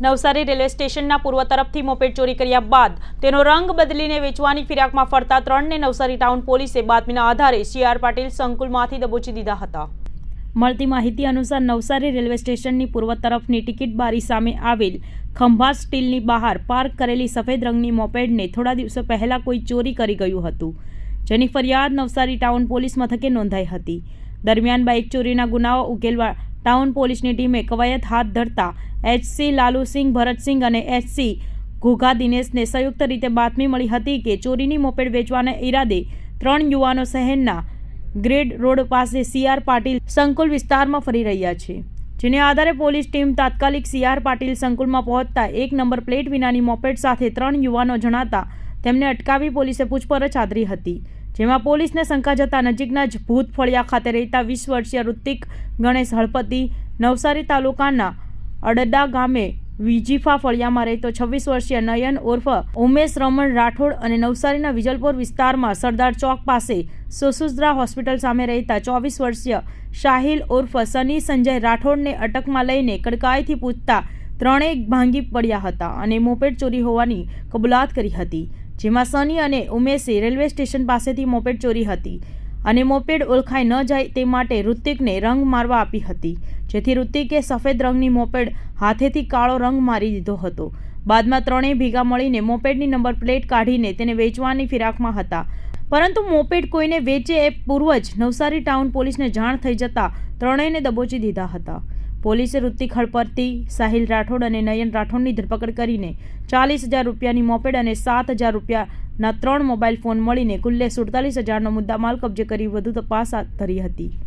Navsari railway સ્ટેશનના પૂર્વ તરફથી મોપેડ ચોરી કર્યા બાદ તેનો રંગ બદલીને વેચવાની ફિરાકમાં ફરતા ત્રણને નવસારી ટાઉન પોલીસે બાતમીના આધારે સીઆર પાટીલ સંકુલમાંથી દબોચી દીધા હતા. મળતી માહિતી અનુસાર નવસારી રેલવે સ્ટેશનની પૂર્વ તરફની ટિકિટ બારી સામે આવેલ ખંભાત સ્ટીલની બહાર પાર્ક કરેલી સફેદ રંગની મોપેડને થોડા દિવસો પહેલાં કોઈ ચોરી કરી ગયું હતું, જેની ફરિયાદ નવસારી ટાઉન પોલીસ મથકે નોંધાઈ હતી. દરમિયાન બાઇક ચોરીના ગુનાઓ ઉકેલવા ટાઉન પોલીસની ટીમે કવાયત હાથ ધરતા એચસી લાલુસિંહ, ભરતસિંહ અને એચસી ઘોઘા દિનેશને સંયુક્ત રીતે બાતમી મળી હતી કે ચોરીની મોપેડ વેચવાના ઈરાદે ત્રણ યુવાનો શહેરના ગ્રેડ રોડ પાસે સીઆર પાટીલ સંકુલ વિસ્તારમાં ફરી રહ્યા છે, જેને આધારે પોલીસ ટીમ તાત્કાલિક સીઆર પાટીલ સંકુલમાં પહોંચતા એક નંબર પ્લેટ વિનાની મોપેડ સાથે ત્રણ યુવાનો જણાતા તેમને અટકાવી પોલીસે પૂછપરછ આદરી હતી. જેમાં પોલીસને શંકા જતા નજીકના જ ભૂત ફળિયા ખાતે રહેતા વીસ વર્ષીય ઋતિક ગણેશ હળપતિ નવસારી તાલુકાના અડડા ગામે વિજીફા ફળિયામાં રહેતો છવ્વીસ વર્ષીય નયન ઉર્ફ ઉમેશ રમણ રાઠોડ અને નવસારીના વિજલપુર વિસ્તારમાં સરદાર ચોક પાસે સુસુદ્રા હોસ્પિટલ સામે રહેતા ચોવીસ વર્ષીય શાહિલ ઉર્ફ સની સંજય રાઠોડને અટકમાં લઈને કડકાઈથી પૂછતા ત્રણેય ભાંગી પડ્યા હતા અને મોપેડ ચોરી હોવાની કબૂલાત કરી હતી. જેમાં સની અને ઉમેશે રેલવે સ્ટેશન પાસેથી મોપેડ ચોરી હતી અને મોપેડ ઓળખાઈ ન જાય તે માટે ઋતિકને રંગ મારવા આપી હતી. જેથી ઋતિકે સફેદ રંગની મોપેડ હાથેથી કાળો રંગ મારી દીધો હતો. બાદમાં ત્રણેય ભેગા મળીને મોપેડની નંબર પ્લેટ કાઢીને તેને વેચવાની ફિરાકમાં હતા. પરંતુ મોપેડ કોઈને વેચે એ પૂર્વ જ નવસારી ટાઉન પોલીસને જાણ થઈ જતા ત્રણેયને દબોચી દીધા હતા. પોલીસે ઋતિક હળપતિ સાહિલ રાઠોડ અને નયન રાઠોડની ધરપકડ કરીને ચાલીસ હજાર રૂપિયાની મોપેડ અને સાત હજાર રૂપિયાના ત્રણ મોબાઈલ ફોન મળીને કુલ્લે સુડતાલીસ હજારનો મુદ્દામાલ કબજે કરી વધુ તપાસ હાથ ધરી હતી.